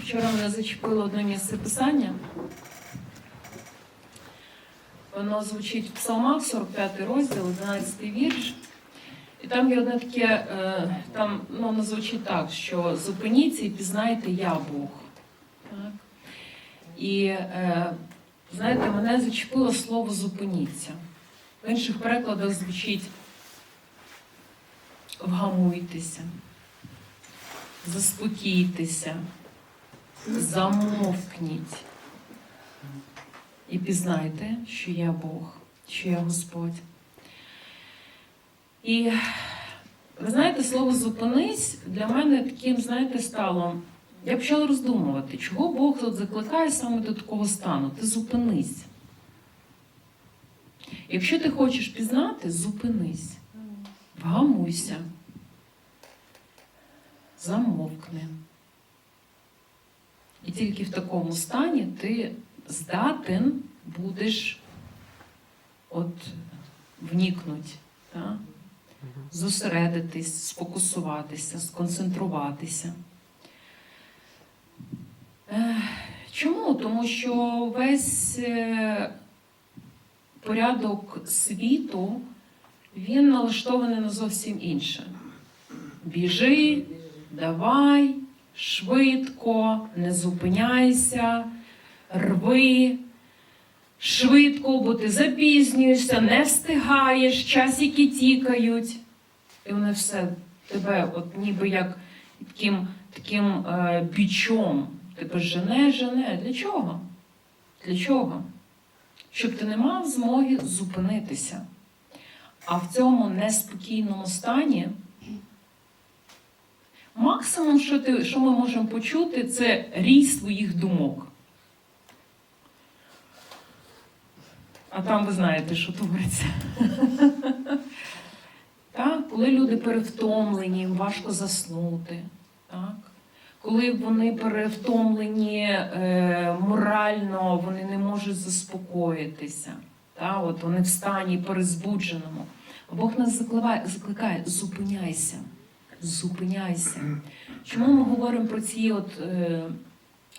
Вчора мене зачепило одне місце писання. Воно звучить в Псалмах, 45 розділ, 11 вірш. І там є одне таке, е, там ну, воно звучить так, що зупиніться і пізнайте я Бог. Так? І е, знаєте, мене зачепило слово зупиніться. В інших перекладах звучить вгамуйтеся, заспокійтеся, замовкніть. І пізнайте, що я Бог, що я Господь. І ви знаєте, слово зупинись для мене таким, знаєте, стало. Я почала роздумувати, чого Бог тут закликає саме до такого стану. Ти зупинись. Якщо ти хочеш пізнати, зупинись. Вгамуйся. Замовкни. І тільки в такому стані ти здатен будеш от вникнуть, та? зосередитись, сфокусуватися, сконцентруватися. Чому? Тому що весь е, порядок світу він налаштований на зовсім інше. Біжи, давай, швидко, не зупиняйся, рви, швидко, бо ти запізнюєшся, не встигаєш, часики тікають. І вони все тебе, от ніби як таким, таким е, бічом. Тебе жене, жене. Для чого? Для чого? Щоб ти не мав змоги зупинитися. А в цьому неспокійному стані максимум, що, ти, що ми можемо почути, це рій своїх думок. А там ви знаєте, що твориться. Так? Коли люди перевтомлені, їм важко заснути. Так? Коли вони перевтомлені е, морально, вони не можуть заспокоїтися. Так? От вони в стані перезбудженому. Бог нас закликає, закликає зупиняйся, зупиняйся. Чому ми говоримо про ці от, е,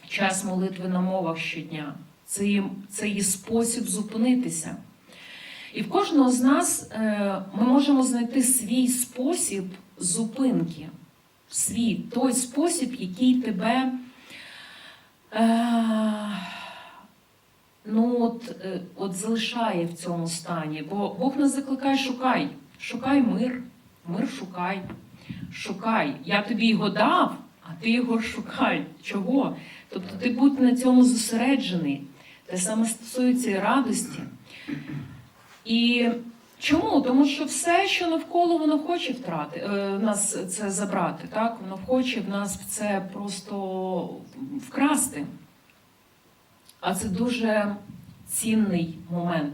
час молитви на мовах щодня? Це є, це є спосіб зупинитися. І в кожного з нас е, ми можемо знайти свій спосіб зупинки, свій той спосіб, який тебе е, ну, от, е, от залишає в цьому стані. Бо Бог нас закликає, шукай, шукай мир, мир шукай, шукай. Я тобі його дав, а ти його шукай. Чого? Тобто ти будь на цьому зосереджений. Те саме стосується і радості. І чому? Тому що все, що навколо воно хоче втрати, е, нас це забрати, так? Воно хоче в нас це просто вкрасти. А це дуже цінний момент.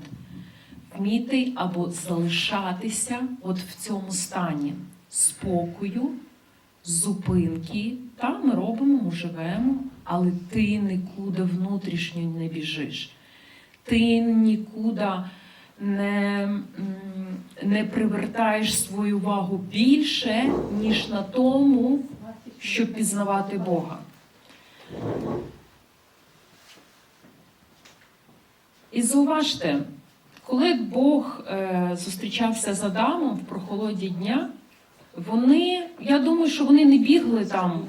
Вміти або залишатися от в цьому стані спокою, зупинки. Та ми робимо, живемо, але ти нікуди внутрішньо не біжиш. Ти нікуди не, не привертаєш свою увагу більше, ніж на тому, щоб пізнавати Бога. І зауважте, коли Бог е, зустрічався з Адамом в прохолоді дня, вони, я думаю, що вони не бігли там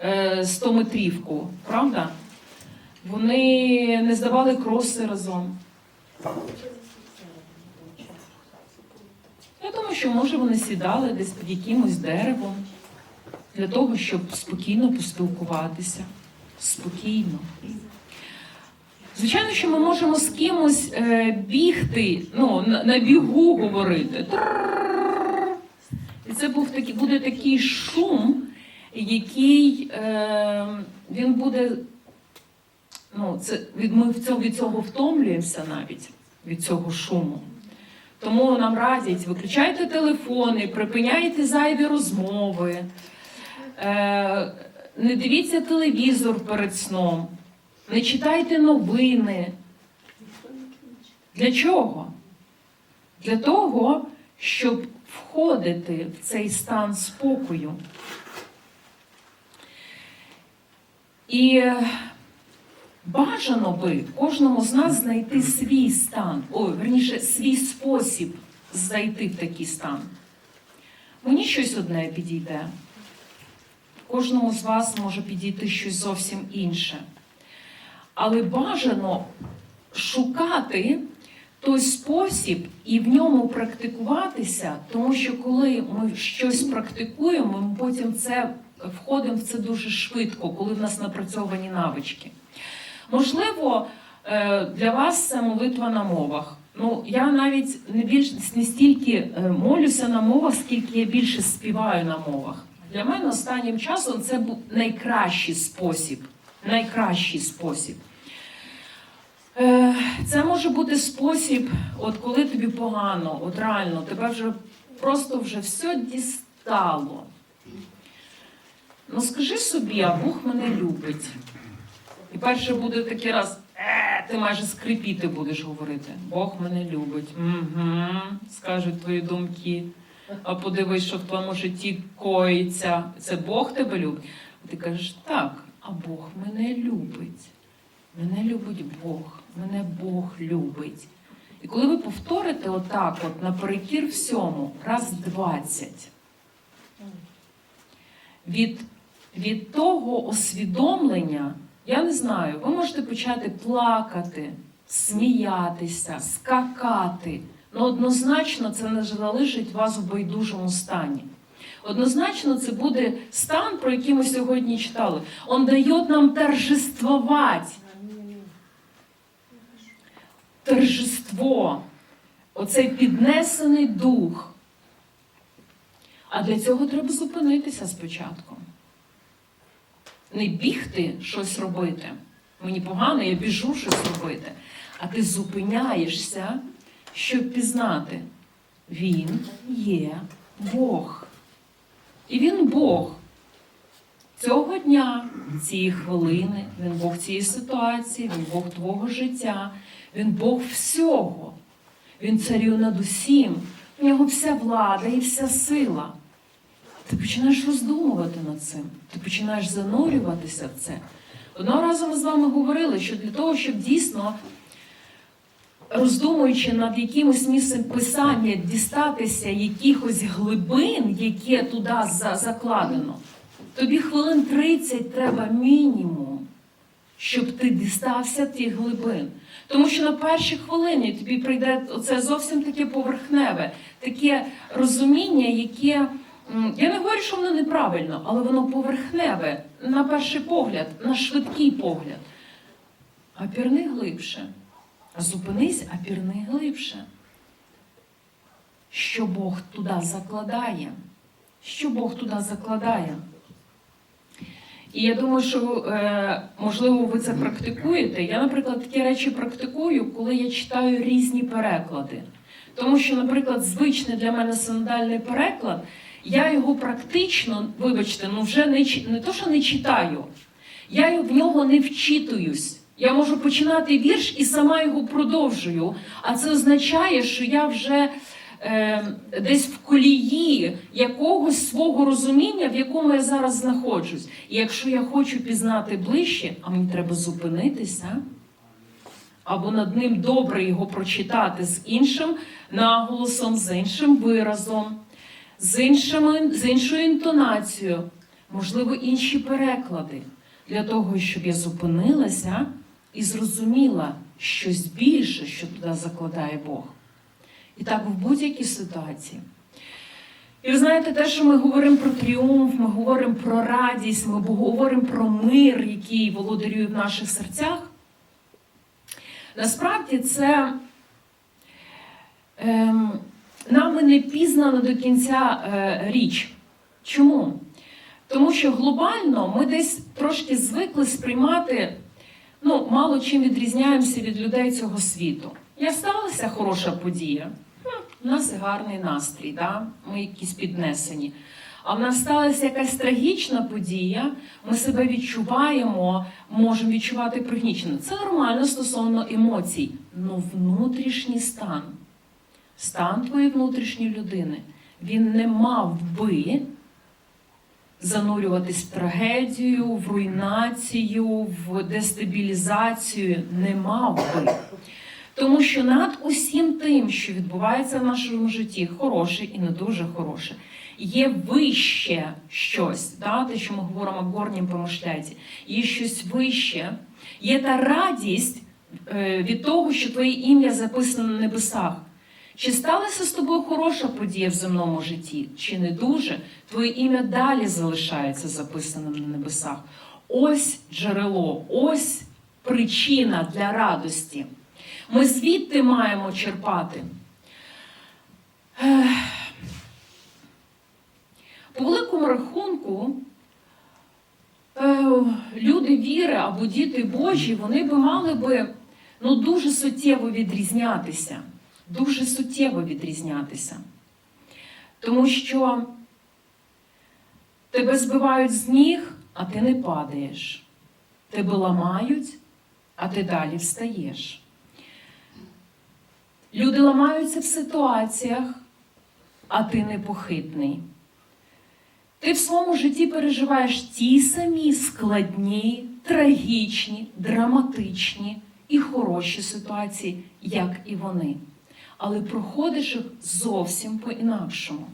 е, 100-метрівку, правда? Вони не здавали кроси разом. Я думаю, що може вони сідали десь під якимось деревом для того, щоб спокійно поспілкуватися. Спокійно. Звичайно, що ми можемо з кимось е, бігти, ну, на бігу говорити. І це був такий, буде такий шум, який е, він буде. Ну, це, від, ми від цього, від цього втомлюємося навіть від цього шуму. Тому нам радять, виключайте телефони, припиняйте зайві розмови, е, не дивіться телевізор перед сном, не читайте новини. Для чого? Для того, щоб входити в цей стан спокою. І бажано би кожному з нас знайти свій стан, ой, верніше, свій спосіб зайти в такий стан. Мені щось одне підійде. Кожному з вас може підійти щось зовсім інше. Але бажано шукати той спосіб і в ньому практикуватися, тому що коли ми щось практикуємо, ми потім це входимо в це дуже швидко, коли в нас напрацьовані навички. Можливо, е, для вас це молитва на мовах. Ну, я навіть не більш не стільки е, молюся на мовах, скільки я більше співаю на мовах. Для мене останнім часом це був найкращий спосіб. Найкращий спосіб. Е, Це може бути спосіб, от коли тобі погано, от реально, тебе вже просто вже все дістало. Ну скажи собі, а Бог мене любить. І перше буде такий раз, е, ти майже скрипіти будеш говорити. Бог мене любить. Угу, скажуть твої думки. А подивись, що в твоєму житті коїться. Це Бог тебе любить. А ти кажеш, так, а Бог мене любить. Мене любить Бог, мене Бог любить. І коли ви повторите отак, от наперекір всьому, раз 20, від, від того освідомлення, я не знаю, ви можете почати плакати, сміятися, скакати. Ну, однозначно, це не залишить вас в байдужому стані. Однозначно, це буде стан, про який ми сьогодні читали. Он дає нам торжествувати. Торжество, оцей піднесений дух. А для цього треба зупинитися спочатку. Не бігти щось робити. Мені погано, я біжу щось робити. А ти зупиняєшся, щоб пізнати. Він є Бог. І він Бог. Цього дня, цієї хвилини, він Бог цієї ситуації, він Бог твого життя, він Бог всього. Він царює над усім. У нього вся влада і вся сила. Ти починаєш роздумувати над цим, ти починаєш занурюватися в це. Одного разу ми з вами говорили, що для того, щоб дійсно, роздумуючи над якимось місцем писання, дістатися якихось глибин, яке туди закладено, тобі хвилин 30 треба мінімум, щоб ти дістався тих глибин. Тому що на першій хвилині тобі прийде оце зовсім таке поверхневе, таке розуміння, яке. Я не говорю, що воно неправильно, але воно поверхневе на перший погляд, на швидкий погляд. А пірни глибше. Зупинись, а пірни глибше. Що Бог туди закладає? Що Бог туди закладає? І я думаю, що е, можливо ви це практикуєте. Я, наприклад, такі речі практикую, коли я читаю різні переклади. Тому що, наприклад, звичний для мене синодальний переклад, я його практично, вибачте, ну вже не не то, що не читаю, я в нього не вчитуюсь. Я можу починати вірш і сама його продовжую. А це означає, що я вже е, десь в колії якогось свого розуміння, в якому я зараз знаходжусь. І якщо я хочу пізнати ближче, а мені треба зупинитися, або над ним добре його прочитати з іншим наголосом, з іншим виразом, з, іншими, з іншою інтонацією, можливо, інші переклади, для того, щоб я зупинилася і зрозуміла щось більше, що туди закладає Бог. І так в будь-якій ситуації. І ви знаєте, те, що ми говоримо про тріумф, ми говоримо про радість, ми говоримо про мир, який володарює в наших серцях. Насправді це ем, нами не пізнана до кінця е, річ. Чому? Тому що глобально ми десь трошки звикли сприймати, ну, мало чим відрізняємося від людей цього світу. Я сталася хороша подія. У нас гарний настрій, да? ми якісь піднесені. А в нас сталася якась трагічна подія, ми себе відчуваємо, можемо відчувати пригнічено. Це нормально стосовно емоцій. Ну внутрішній стан, стан твоєї внутрішньої людини, він не мав би занурюватись в трагедію, в руйнацію, в дестабілізацію не мав би. Тому що над усім тим, що відбувається в нашому житті, хороше і не дуже хороше, є вище щось, да? те, що ми говоримо горнім помишляйте, є щось вище, є та радість е, від того, що твоє ім'я записано на небесах. Чи сталася з тобою хороша подія в земному житті, чи не дуже, твоє ім'я далі залишається записаним на небесах. Ось джерело, ось причина для радості. Ми звідти маємо черпати. По великому рахунку, люди віри або діти Божі, вони би мали би ну, дуже суттєво відрізнятися. Дуже суттєво відрізнятися. Тому що тебе збивають з ніг, а ти не падаєш. Тебе ламають, а ти далі встаєш. Люди ламаються в ситуаціях, а ти непохитний. Ти в своєму житті переживаєш ті самі складні, трагічні, драматичні і хороші ситуації, як і вони. Але проходиш їх зовсім по-інакшому.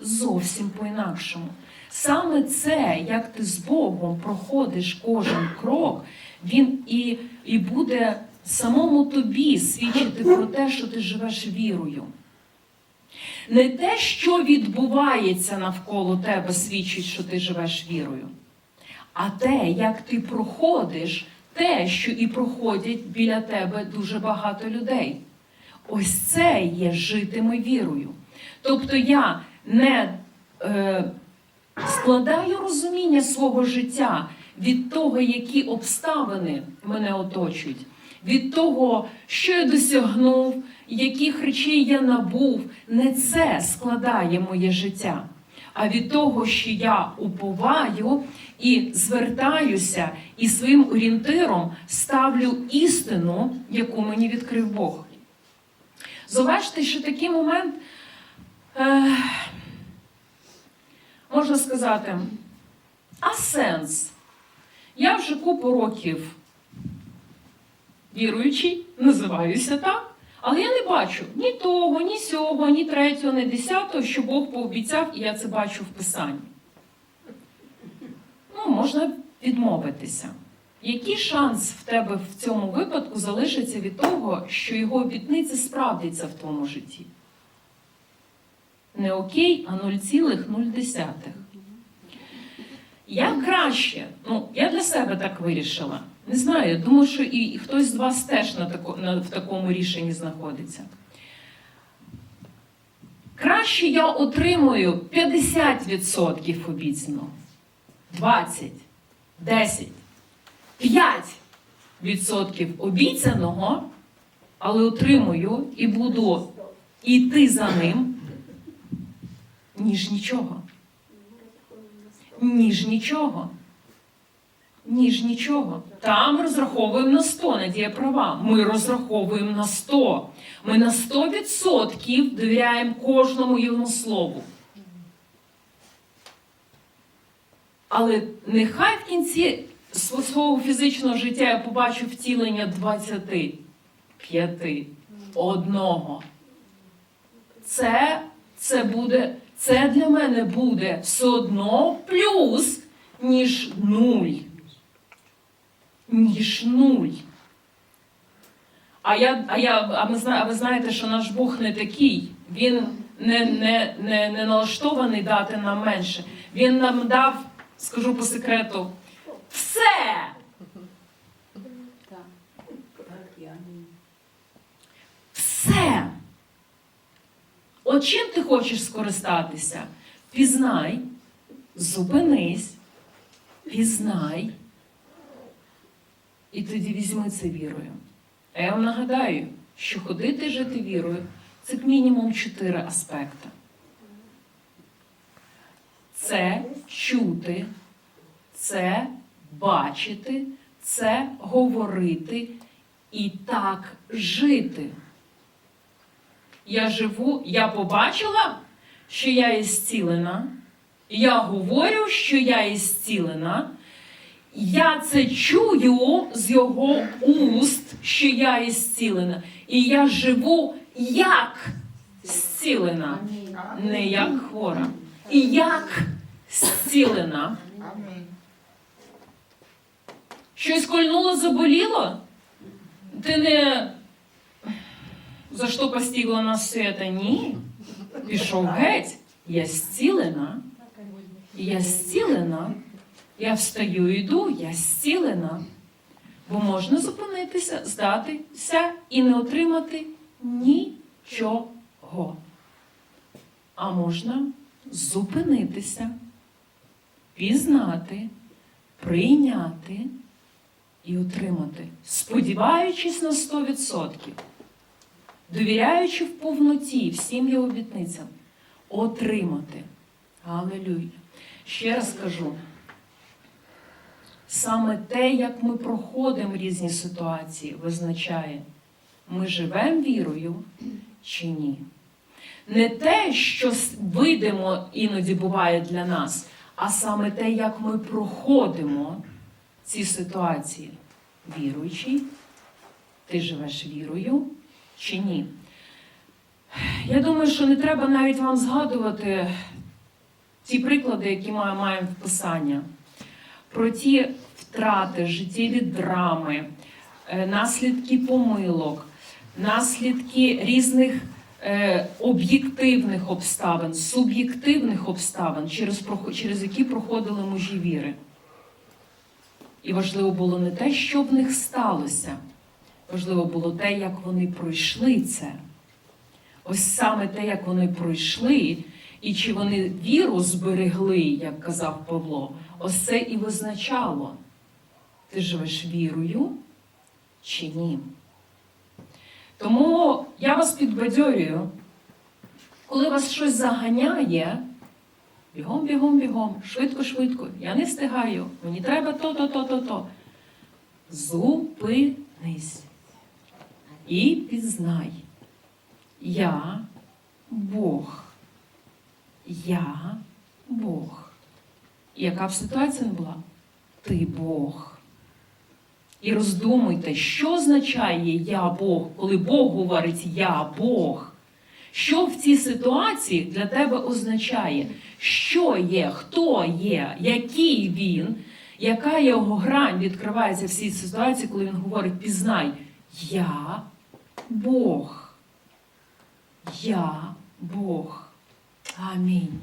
Зовсім по-інакшому. Саме це, як ти з Богом проходиш кожен крок, він і, і буде самому тобі свідчити про те, що ти живеш вірою. Не те, що відбувається навколо тебе, свідчить, що ти живеш вірою, а те, як ти проходиш те, що і проходять біля тебе дуже багато людей. Ось це є житиме вірою. Тобто я не е, складаю розуміння свого життя від того, які обставини мене оточують, від того, що я досягнув, яких речей я набув. Не це складає моє життя, а від того, що я уповаю і звертаюся, і своїм орієнтиром ставлю істину, яку мені відкрив Бог. Зауважте, що такий момент, е, можна сказати, а сенс? Я вже купу років віруючий, називаюся так, але я не бачу ні того, ні сього, ні третього, ні десятого, що Бог пообіцяв, і я це бачу в Писанні. Ну, можна відмовитися. Який шанс в тебе в цьому випадку залишиться від того, що його обітниця справдиться в твоєму житті? Не окей, а 0,0. Я краще, ну, я для себе так вирішила. Не знаю, думаю, що і, хтось з вас теж на тако, на, в такому рішенні знаходиться. Краще я отримую 50% обіцяного, 20, 10. 5% обіцяного, але отримую і буду йти за ним, ніж нічого. Ніж нічого. Ніж нічого. Там розраховуємо на 100, Надія права. Ми розраховуємо на 100. Ми на 100% довіряємо кожному йому слову. Але нехай в кінці свого фізичного життя я побачу втілення 25 одного. Це, це буде, це для мене буде все одно плюс, ніж нуль. Ніж нуль. А я, а я, а ми а ви знаєте, що наш Бог не такий. Він не, не, не, не налаштований дати нам менше. Він нам дав, скажу по секрету, все. Все. От чим ти хочеш скористатися? Пізнай, зупинись, пізнай. І тоді візьми це вірою. А я вам нагадаю, що ходити жити вірою це мінімум чотири аспекти. Це чути, це бачити, це говорити і так жити. Я живу, я побачила, що я є зцілена, Я говорю, що я ісцілена. Я це чую з його уст, що я ісцілена. І я живу як зцілена, не як хвора. І як зцілена. Щось кольнуло, заболіло? Ти не за що постигло нас це? Ні. Пішов геть. Я зцілена. Я зцілена. Я встаю йду, я зцілена. Бо можна зупинитися, здатися і не отримати нічого. А можна зупинитися, пізнати, прийняти і отримати, сподіваючись на 100%, довіряючи в повноті всім його обітницям, отримати. Алелюя. Ще раз кажу, саме те, як ми проходимо різні ситуації, визначає, ми живемо вірою чи ні. Не те, що видимо іноді буває для нас, а саме те, як ми проходимо ці ситуації. Віруючий, ти живеш вірою чи ні? Я думаю, що не треба навіть вам згадувати ті приклади, які ми маємо в Писання, про ті втрати, життєві драми, е, наслідки помилок, наслідки різних е, об'єктивних обставин, суб'єктивних обставин, через, через які проходили мужі віри. І важливо було не те, що в них сталося, важливо було те, як вони пройшли це. Ось саме те, як вони пройшли, і чи вони віру зберегли, як казав Павло, ось це і визначало, ти живеш вірою чи ні. Тому я вас підбадьорюю, коли вас щось заганяє, бігом, бігом, бігом, швидко, швидко, я не встигаю, мені треба то, то, то, то, то. Зупинись і пізнай. Я Бог. Я Бог. І яка б ситуація не була? Ти Бог. І роздумуйте, що означає я Бог, коли Бог говорить Я Бог. Що в цій ситуації для тебе означає? Що є, хто є, який він, яка його грань відкривається в цій ситуації, коли він говорить пізнай, я Бог. Я Бог. Амінь.